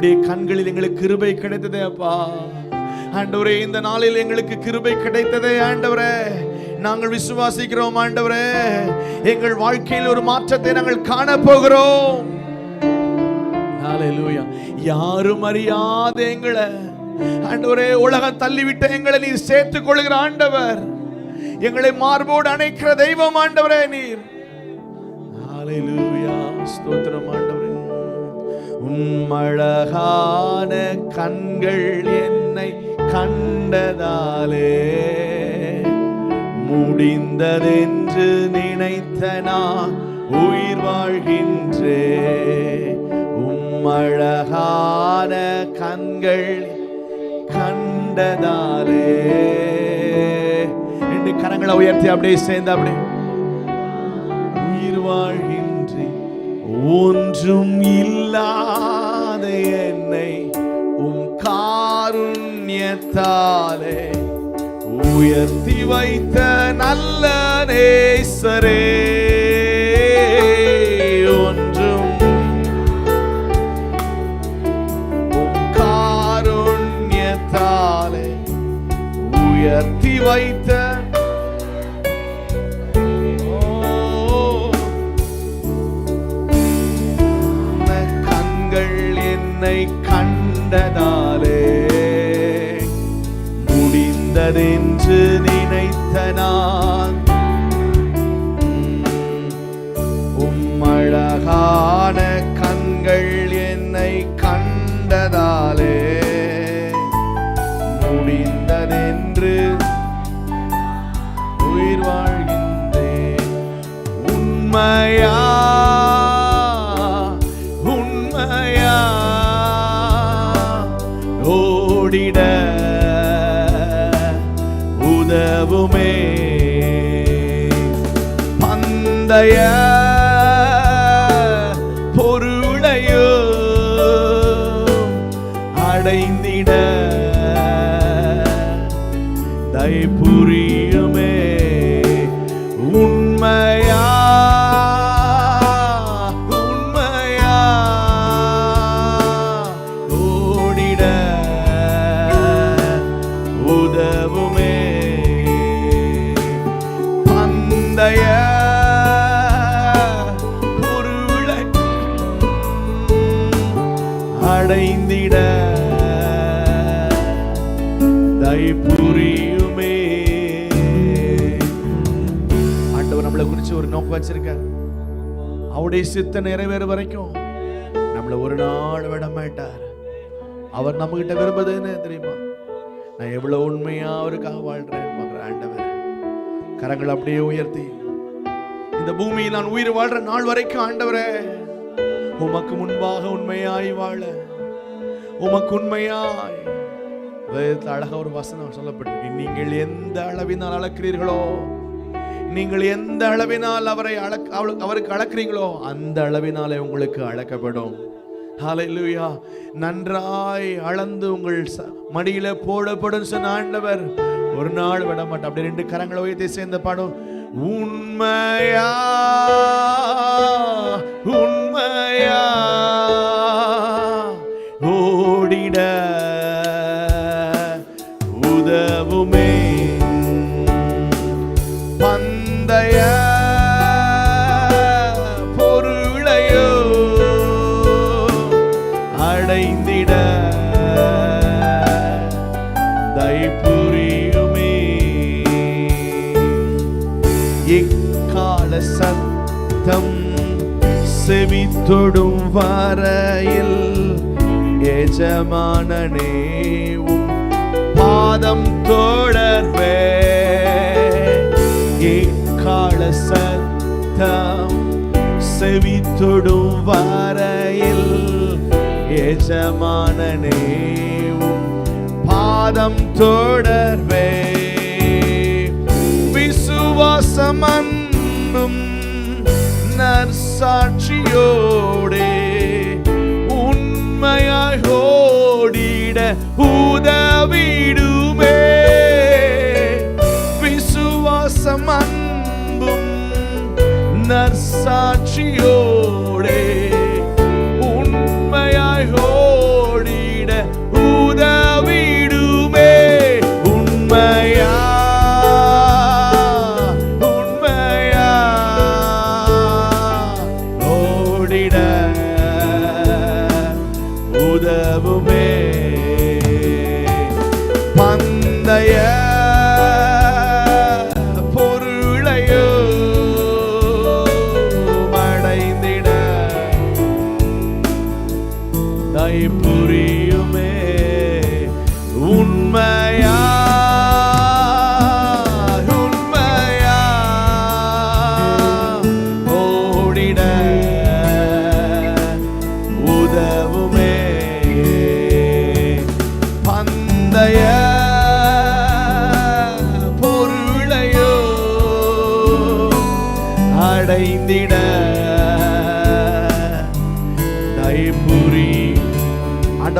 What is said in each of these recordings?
உம்முடைய கண்களில் எங்களுக்கு கிருபை கிடைத்ததே அப்பா. ஆண்டவரே இந்த நாளில் எங்களுக்கு கிருபை கிடைத்ததே ஆண்டவரே. நாங்கள் விசுவாசிக்கிறோம் ஆண்டவரே. எங்கள் வாழ்க்கையில் ஒரு மாற்றத்தை நாங்கள் காண போகிறோம் யாரும் அறியாத எங்களை. ஆண்டவரே உலகம் தள்ளிவிட்ட எங்களை நீர் சேர்த்துக் கொள்கிற ஆண்டவர். எங்களை மார்போடு அணைக்கிற தெய்வம் ஆண்டவரே நீர். ஸ்தோத்திரம் ஆண்டவர். உம்மழகான கண்கள் என்னை கண்டதாலே. முடிந்ததென்று நினைத்த நான் உயிர் வாழ்கின்றே. உம்மழகான கண்கள் கண்டதாலே. ரெண்டு கரங்களை உயர்த்தி அப்படியே சேர்ந்து அப்படியே. உயிர் வாழ் ஒன்றும் இல்லாத என்னை உம் காருண்யத்தாலே உயர்த்தி வைத்த நல்ல நேசரே. ஒன்றும் காருண்யத்தாலே உயர்த்தி வைத்த கண்டதாலே. முடிந்ததென்று நினைத்த நான். உம்மழகான கண்கள் என்னை கண்டதாலே. முடிந்ததென்று உயிர் வாழ்கின்றேன். உண்மையா பந்தய பொருளையோ அடைந்திட. தயபுரி அடைந்திட. தை புரியுமே. ஆண்டவர் நம்மளை குறிச்சு ஒரு நோக்கம் வச்சிருக்கார். அவருடைய சித்த நிறைவேற வரைக்கும் நம்மளை ஒரு நாள் விட மாட்டார் அவர் நம்ம கிட்ட விரும்புறது என்ன தெரியுமா? நான் எவ்வளவு உண்மையா அவருக்காக வாழ்றேன் பார்க்குற ஆண்டவர். கரங்கள் அப்படியே உயர்த்தி. இந்த பூமியில் நான் உயிர் வாழ்ற நாள் வரைக்கும் ஆண்டவரே உமக்கு முன்பாக உண்மையாய் வாழ. உமக்கு உண்மையாய் அழகா ஒரு வசனம் சொல்லப்பட்டிருக்கு. நீங்கள் எந்த அளவினால் அளக்கிறீர்களோ நீங்கள் எந்த அளவினால் அவரை அளக் அவளுக்கு அவருக்கு அளக்கிறீங்களோ அந்த அளவினாலே உங்களுக்கு அளக்கப்படும். ஹalleluya நன்றாய் அளந்து உங்கள் ச- மடியில போடப்படும் சொன்ன ஆண்டவர். ஒரு நாள் விட மாட்டோம் அப்படி ரெண்டு கரங்களை உயர்த்தி சேர்ந்த பாடும். உண்மையா? உண்மை உதவுமே பந்தய பொருளையோ அடைந்திட தைப்புரியுமே இக்கால சத்தம் செவித்தொடும் வரையில் எஜமானனே பாதம் தொடர்வே. ஏக்கால சத்தம் செவி தொடும் வரையில் எஜமானனே பாதம் தொடர்வே. விசுவாசம் அன்னும் நற்சாட்சியோடே நற்சாட்சியோடே உண்மையாய் தயை புரியுமே. உண்மையா? பொருளையோ அடைந்திட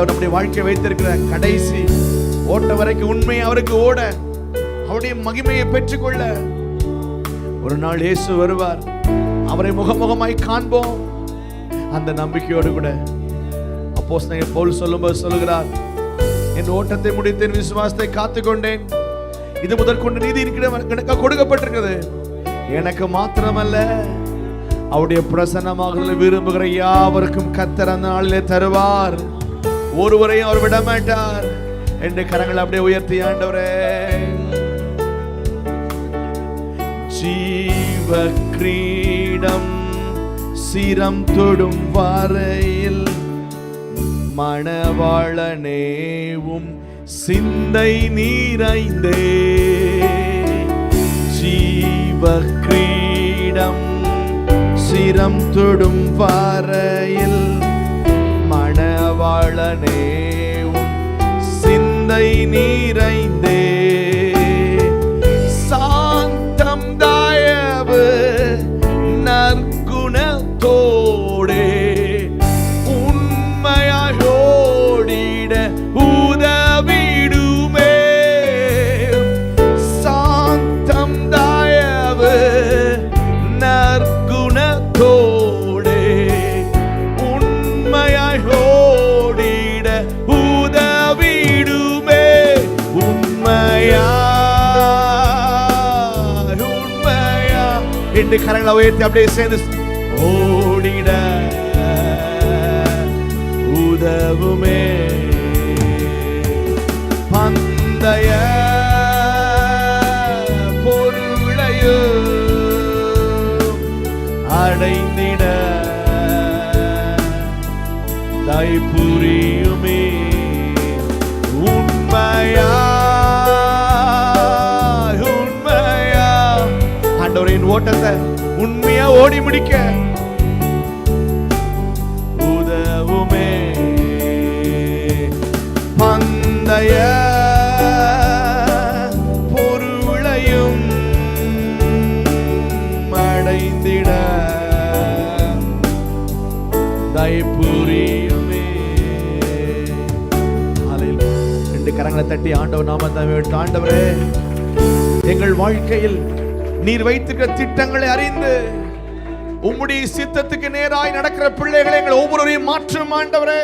ஆண்டவர் நம்முடைய வாழ்க்கை வைத்திருக்கிற கடைசி ஓட்ட வரைக்கும் உண்மை அவருக்கு ஓட அவருடைய மகிமையை பெற்றுக்கொள்ள. ஒரு நாள் இயேசு வருவார். அவரை முகமுகமாய் காண்போம். அந்த நம்பிக்கையோடு கூட அப்போஸ் போல் சொல்லும்போது சொல்லுகிறார் என் ஓட்டத்தை முடித்தேன் விசுவாசத்தை காத்துக்கொண்டேன். இது முதற்கொண்டு நீதி இருக்கிற எனக்கு கொடுக்கப்பட்டிருக்கிறது. எனக்கு மாத்திரமல்ல அவருடைய பிரசன்னமாக விரும்புகிற யாவருக்கும் கத்தர் அந்த நாளிலே தருவார். ஒருவரையும் அவர் விட மாட்டார் என்று கரங்களை அப்படியே உயர்த்தி ஆண்டவரே ஜீவ கிரீடம் சிரம் தொடும் வரையில் மணவாளனேவும் சிந்தை நீரைந்தே. ஜீவ கிரீடம் சிரம் தொடும் வரையில் வாழனே சிந்தை நீரைந்தே ரெண்டு கரங்களை உயர்த்தி அப்படியே சேர்ந்து ஓடிட. உதவுமே. பந்தய பொருளையோ அடைந்திட. தாய் ஓட்டத்தை உண்மையா ஓடி முடிக்க. உதவுமே. பந்தய பொருளையும் அடைந்திட. தயப்புரியுமே ஹalleluya. ரெண்டு கரங்களை தட்டி ஆண்டவர் நாமத்தை விட்டு ஆண்டவரே. எங்கள் வாழ்க்கையில் நீர் வைத்திருக்கிற திட்டங்களை அறிந்து உம்முடைய சித்தத்துக்கு நேராய் நடக்கிற பிள்ளைகளை எங்கள் ஒவ்வொருவரையும் மாற்றும் ஆண்டவரே.